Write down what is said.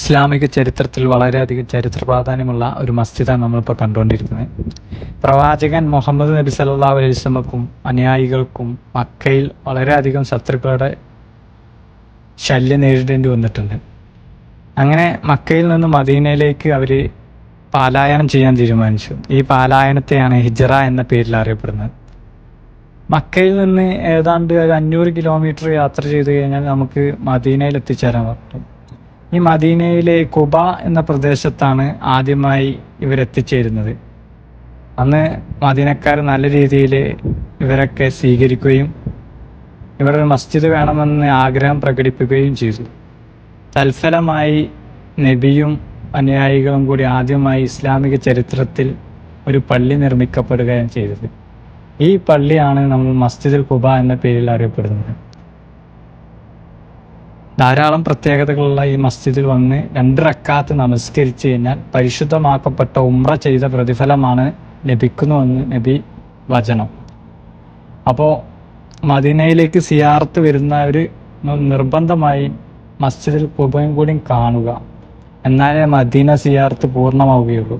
ഇസ്ലാമിക ചരിത്രത്തിൽ വളരെയധികം ചരിത്ര പ്രാധാന്യമുള്ള ഒരു മസ്ജിദാണ് നമ്മളിപ്പോൾ കണ്ടുകൊണ്ടിരിക്കുന്നത്. പ്രവാചകൻ മുഹമ്മദ് നബി സല്ലാ അലൈഹി വസല്ലമക്കും അനുയായികൾക്കും മക്കയിൽ വളരെയധികം ശത്രുക്കളുടെ ശല്യം നേരിടേണ്ടി വന്നിട്ടുണ്ട്. അങ്ങനെ മക്കയിൽ നിന്ന് മദീനയിലേക്ക് അവർ പാലായനം ചെയ്യാൻ തീരുമാനിച്ചു. ഈ പാലായനത്തെയാണ് ഹിജറ എന്ന പേരിൽ അറിയപ്പെടുന്നത്. മക്കയിൽ നിന്ന് ഏതാണ്ട് ഒരു അഞ്ഞൂറ് കിലോമീറ്റർ യാത്ര ചെയ്ത് കഴിഞ്ഞാൽ നമുക്ക് മദീനയിൽ എത്തിച്ചേരാൻ പറ്റും. ഈ മദീനയിലെ കുബ എന്ന പ്രദേശത്താണ് ആദ്യമായി ഇവരെത്തിച്ചേരുന്നത്. അന്ന് മദീനക്കാർ നല്ല രീതിയിൽ ഇവരൊക്കെ സ്വീകരിക്കുകയും ഒരു മസ്ജിദ് വേണമെന്ന് ആഗ്രഹം പ്രകടിപ്പിക്കുകയും ചെയ്തു. തൽഫലമായി നബിയും അനുയായികളും കൂടി ആദ്യമായി ഇസ്ലാമിക ചരിത്രത്തിൽ ഒരു പള്ളി നിർമ്മിക്കപ്പെടുകയും ചെയ്തത്. ഈ പള്ളിയാണ് നമ്മൾ മസ്ജിദുൽ കുബ എന്ന പേരിൽ അറിയപ്പെടുന്നത്. ധാരാളം പ്രത്യേകതകളുള്ള ഈ മസ്ജിദിൽ വന്ന് രണ്ട് റക്കാത്ത് നമസ്കരിച്ചു കഴിഞ്ഞാൽ പരിശുദ്ധമാക്കപ്പെട്ട ഉമ്ര ചെയ്ത പ്രതിഫലമാണ് ലഭിക്കുന്നുവെന്ന് നബി വചനം. അപ്പോൾ മദീനയിലേക്ക് സിയാർത്ത് വരുന്ന ഒരു നിർബന്ധമായി മസ്ജിദിൽ കുബയും കൂടി കാണുക. എന്നാലേ മദീന സിയാർത്ത് പൂർണമാവുകയുള്ളൂ.